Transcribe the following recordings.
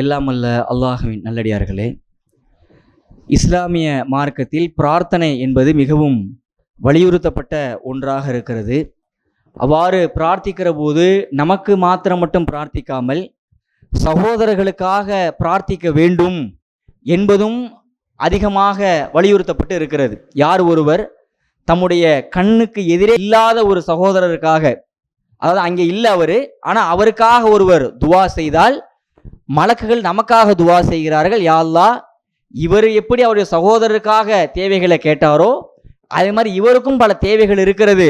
எல்லாம் அல்ல அல்லாஹுவின் நல்லடியார்களே. இஸ்லாமிய மார்க்கத்தில் பிரார்த்தனை என்பது மிகவும் வலியுறுத்தப்பட்ட ஒன்றாக இருக்கிறது. அவ்வாறு பிரார்த்திக்கிற போது நமக்கு மாத்திரம் மட்டும் பிரார்த்திக்காமல் சகோதரர்களுக்காக பிரார்த்திக்க வேண்டும் என்பதும் அதிகமாக வலியுறுத்தப்பட்டு இருக்கிறது. யார் ஒருவர் தம்முடைய கண்ணுக்கு எதிரே இல்லாத ஒரு சகோதரருக்காக அதாவது அங்கே இல்லை அவர் ஆனால் அவருக்காக ஒருவர் துவா செய்தால் மலக்குகள் நமக்காக துவா செய்கிறார்கள். யாழ்லா இவர் எப்படி அவருடைய சகோதரருக்காக தேவைகளை கேட்டாரோ அதே மாதிரி இவருக்கும் பல தேவைகள் இருக்கிறது.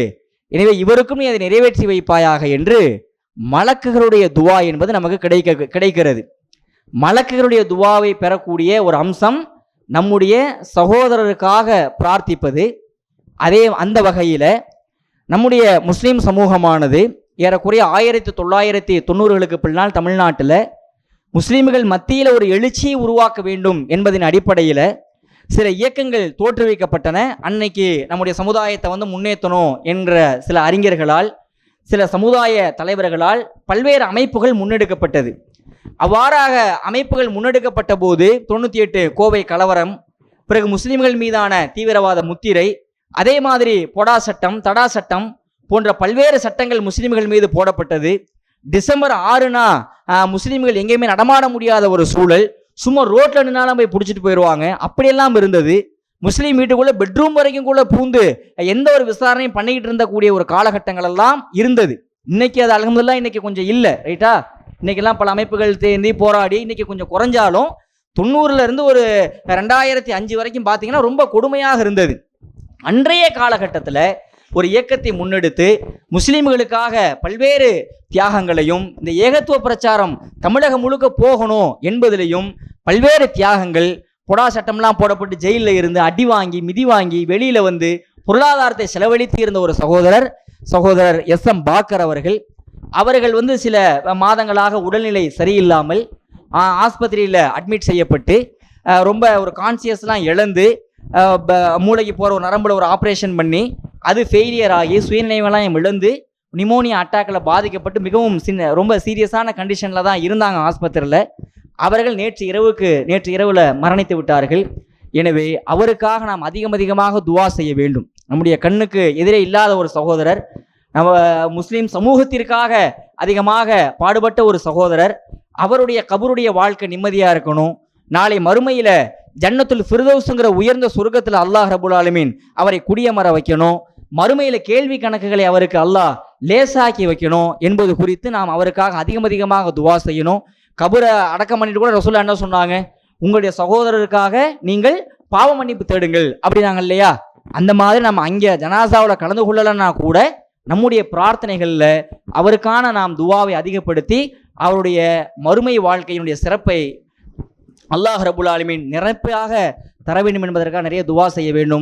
எனவே இவருக்கும் நீ அதை நிறைவேற்றி வைப்பாயாக என்று மலக்குகளுடைய துவா என்பது நமக்கு கிடைக்க கிடைக்கிறது. மலக்குகளுடைய துவாவை பெறக்கூடிய ஒரு அம்சம் நம்முடைய சகோதரருக்காக பிரார்த்திப்பது. அதே அந்த வகையில் நம்முடைய முஸ்லீம் சமூகமானது ஏறக்குறைய ஆயிரத்தி தொள்ளாயிரத்தி தொண்ணூறுகளுக்கு பின்னால் தமிழ்நாட்டில் முஸ்லீம்கள் மத்தியில் ஒரு எழுச்சியை உருவாக்க வேண்டும் என்பதின் அடிப்படையில் சில இயக்கங்கள் தோற்றுவிக்கப்பட்டன. அன்னைக்கு நம்முடைய சமுதாயத்தை வந்து முன்னேற்றணும் என்ற சில அறிஞர்களால் சில சமுதாய தலைவர்களால் பல்வேறு அமைப்புகள் முன்னெடுக்கப்பட்டது. அவ்வாறாக அமைப்புகள் முன்னெடுக்கப்பட்ட போது தொண்ணூற்றி எட்டு கோவை கலவரம் பிறகு முஸ்லிம்கள் மீதான தீவிரவாத முத்திரை அதே மாதிரி பொடா சட்டம் தடா சட்டம் போன்ற பல்வேறு சட்டங்கள் முஸ்லிம்கள் மீது போடப்பட்டது. டிசம்பர் ஆறுனா முஸ்லீம்கள் எங்கேயுமே நடமாட முடியாத ஒரு சூழல். சும்மா ரோட்டில் நின்னாலும் போய் பிடிச்சிட்டு போயிடுவாங்க அப்படியெல்லாம் இருந்தது. முஸ்லீம் வீட்டுக்குள்ளே பெட்ரூம் வரைக்கும் கூட பூந்து எந்த ஒரு விசாரணையும் பண்ணிக்கிட்டு இருந்தக்கூடிய ஒரு காலகட்டங்கள் எல்லாம் இருந்தது. இன்னைக்கு அது அலமதுல்லா இன்னைக்கு கொஞ்சம் இல்லை ரைட்டா இன்னைக்கெல்லாம் பல அமைப்புகள் தேந்தி போராடி இன்னைக்கு கொஞ்சம் குறைஞ்சாலும் தொண்ணூறுல இருந்து ஒரு ரெண்டாயிரத்தி அஞ்சு வரைக்கும் பார்த்தீங்கன்னா ரொம்ப கொடுமையாக இருந்தது. அன்றைய காலகட்டத்தில் ஒரு இயக்கத்தை முன்னெடுத்து முஸ்லீம்களுக்காக பல்வேறு தியாகங்களையும் இந்த ஏகத்துவ பிரச்சாரம் தமிழகம் முழுக்க போகணும் என்பதிலையும் பல்வேறு தியாகங்கள் பொடா சட்டம்லாம் போடப்பட்டு ஜெயிலில் இருந்து அடி வாங்கி மிதி வாங்கி வெளியில் வந்து பொருளாதாரத்தை செலவழித்து இருந்த ஒரு சகோதரர் சகோதரர் எஸ் எம் பாக்கர் அவர்கள். அவர்கள் வந்து சில மாதங்களாக உடல்நிலை சரியில்லாமல் ஆஸ்பத்திரியில் அட்மிட் செய்யப்பட்டு ரொம்ப ஒரு கான்சியஸ்லாம் இழந்து ப- மூளைக்கு போகிற ஒரு நரம்பில் ஒரு ஆப்ரேஷன் பண்ணி அது ஃபெயிலியர் ஆகி சுயநினைவெல்லாம் இழந்து நிமோனியா அட்டாக்கில் பாதிக்கப்பட்டு மிகவும் சின்ன ரொம்ப சீரியஸான கண்டிஷனில் தான் இருந்தாங்க ஆஸ்பத்திரியில். அவர்கள் நேற்று இரவுக்கு நேற்று இரவில் மரணித்து விட்டார்கள். எனவே அவருக்காக நாம் அதிகம் அதிகமாக துவா செய்ய வேண்டும். நம்முடைய கண்ணுக்கு எதிரே இல்லாத ஒரு சகோதரர் நம்ம முஸ்லீம் சமூகத்திற்காக அதிகமாக பாடுபட்ட ஒரு சகோதரர் அவருடைய கபருடைய வாழ்க்கை நிம்மதியாக இருக்கணும். நாளை மறுமையில் ஜன்னத்துல் ஃபிர்தௌஸுங்கிற உயர்ந்த சொர்க்கத்தில் அல்லாஹ் ரபுல் ஆலமீன் அவரை குடியமர வைக்கணும். மறுமையில் கேள்வி கணக்குகளை அவருக்கு அல்லாஹ் லேசாக்கி வைக்கணும் என்பது குறித்து நாம் அவருக்காக அதிகம் அதிகமாக துவா செய்யணும். கபரை அடக்கம் பண்ணிட்டு கூட ரசூல்லா என்ன சொன்னாங்க? உங்களுடைய சகோதரருக்காக நீங்கள் பாவ மன்னிப்பு தேடுங்கள் அப்படின்னாங்க இல்லையா? அந்த மாதிரி நம்ம அங்கே ஜனாசாவில் கலந்து கொள்ளலைன்னா கூட நம்முடைய பிரார்த்தனைகளில் அவருக்கான நாம் துவாவை அதிகப்படுத்தி அவருடைய மறுமை வாழ்க்கையினுடைய சிறப்பை அல்லாஹ் ரபுல் ஆலமின் நிரப்பாக தர வேண்டும் என்பதற்காக நிறைய துவா செய்ய வேண்டும்.